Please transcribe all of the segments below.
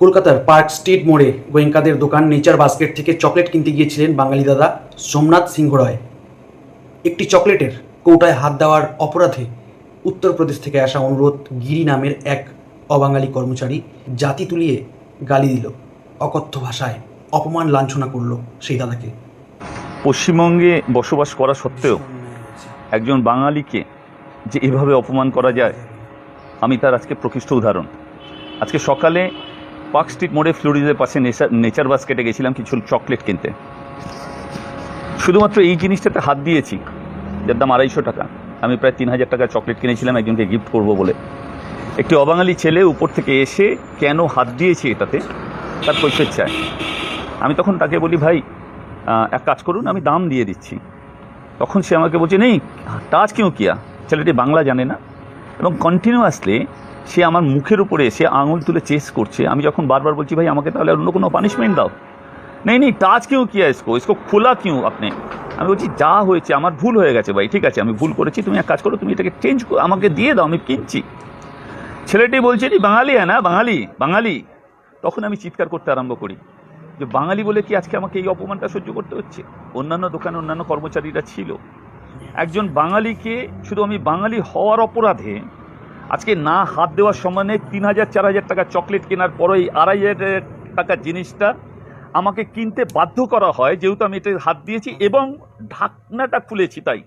কলকাতার park street মোড়ে গোয়েঙ্কাদের দোকান নেচার বাস্কেট থেকে চকলেট কিনতে গিয়েছিলেন বাঙালি দাদা সোমনাথ সিংহ রয় একটি চকলেটের কৌটায় হাত দেওয়ার অপরাধে উত্তরপ্রদেশ থেকে আসা অনুরোধ গিরি নামের এক অবাঙালি কর্মচারী জাতি তুলিয়ে গালি দিল। অকথ্য ভাষায় অপমান লাঞ্ছনা করল সেই দাদাকে। পশ্চিমবঙ্গে বসবাস করা সত্ত্বেও একজন বাঙালিকে যে এভাবে অপমান করা যায়, আমি তার আজকে প্রকৃষ্ট উদাহরণ। আজকে সকালে পার্ক স্ট্রিট মোড়ে ফ্লোরিজের পাশে নেচার নেচার বাস্কেটে গেছিলাম কিছু চকলেট কিনতে। শুধুমাত্র এই জিনিসটাতে হাত দিয়েছি, যার দাম আড়াইশো টাকা। আমি প্রায় তিন হাজার টাকা চকলেট কিনেছিলাম, একজনকে গিফট করব বলে। একটি অবাঙালি ছেলে উপর থেকে এসে কেন হাত দিয়েছি এটাতে? তার কৈফিয়ত চায় আমি তখন তাকে বলি, ভাই এক কাজ করুন, আমি দাম দিয়ে দিচ্ছি। তখন সে আমাকে বলছে, নেই টাচ কেউ কিয়া? ছেলেটি বাংলা জানে না। এবং কন্টিনিউয়াসলি সে আমার মুখের উপরে এসে আঙুল তুলে চেস করছে। আমি যখন বারবার বলছি, ভাই, আমাকে তাহলে অন্য কোনো পানিশমেন্ট দাও? নেই নেই টাচ কেউ কিয়া ইসকো ইসকো খোলা কেউ আপনি? আমি বলছি, যা হয়েছে, আমার ভুল হয়ে গেছে ভাই, ঠিক আছে, আমি ভুল করেছি। তুমি এক কাজ করো, তুমি এটাকে চেঞ্জ আমাকে দিয়ে দাও, আমি কিনছি ছেলেটি বলছে নি বাঙালি হ্যাঁ না? বাঙালি? বাঙালি? তখন আমি চিৎকার করতে আরম্ভ করি, যে বাঙালি বলে কি আজকে আমাকে এই অপমানটা সহ্য করতে হচ্ছে? অন্যান্য দোকানে অন্যান্য কর্মচারীরা ছিল। একজন বাঙালিকে, শুধু আমি বাঙালি হওয়ার অপরাধে আজকে না হাত দেওয়ার সমানে তিন হাজার, চার হাজার টাকা চকলেট কেনার পরে এই আড়াই হাজার টাকার জিনিসটা আমাকে কিনতে বাধ্য করা হয়, যেহেতু আমি এতে হাত দিয়েছি এবং ঢাকনাটা খুলেছি তাই।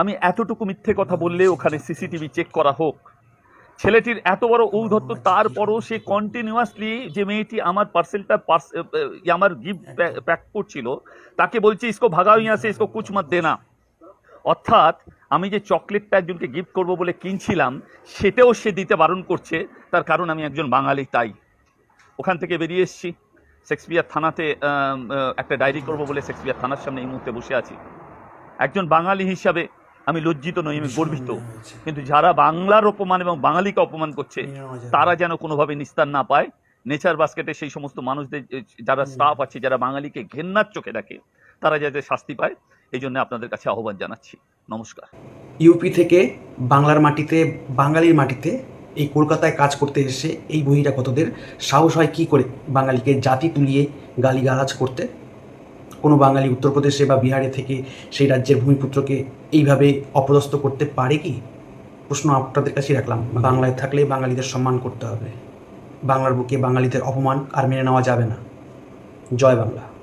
আমি এতটুকু মিথ্যে কথা বললে ওখানে সিসিটিভি চেক করা হোক। ছেলেটির এত বড় ঔদ্ধত্য, তারপরও সে কন্টিনিউয়াসলি যে মেয়েটি আমার পার্সেলটা আমার গিফট প্যাক করছিল, তাকে বলছে, ইসকো ভাগাও ইয়া সে, ইসকো কুছ মত দেনা। অর্থাৎ আমি যে চকলেটটা একজনকে গিফট করব বলে কিনছিলাম সেটাও সে দিতে বারণ করছে তার কারণ আমি একজন বাঙালি তাই। ওখান থেকে বেরিয়ে এসেছি। শেক্সপিয়ার থানাতে একটা ডায়েরি করব বলে শেক্সপিয়ার থানার সামনে এই মুহূর্তে বসে আছি। একজন বাঙালি হিসাবে আমি লজ্জিত নই আমি গর্বিত। কিন্তু যারা বাংলার অপমান এবং বাঙালিকে অপমান করছে তারা যেন কোনোভাবে নিস্তার না পায়। নেচার বাস্কেটে সেই সমস্ত মানুষদের যারা স্টাফ আছে যারা বাঙালিকে ঘেন্নার চোখে দেখে তারা যাতে শাস্তি পায়। এই জন্য আপনাদের কাছে আহ্বান জানাচ্ছি। নমস্কার। ইউপি থেকে বাংলার মাটিতে, বাঙালির মাটিতে এই কলকাতায় কাজ করতে এসে এই বহিরাগতদের সাহস হয় কী করে বাঙালিকে জাতি তুলিয়ে গালিগালাজ করতে? কোনো বাঙালি উত্তরপ্রদেশে বা বিহারে থেকে সেই রাজ্যের ভূমিপুত্রকে এইভাবে অপদস্থ করতে পারে কি? প্রশ্ন আপনাদের কাছেই রাখলাম। বাংলায় থাকলে বাঙালিদের সম্মান করতে হবে। বাংলার বুকে বাঙালিদের অপমান আর মেনে নেওয়া যাবে না। জয় বাংলা।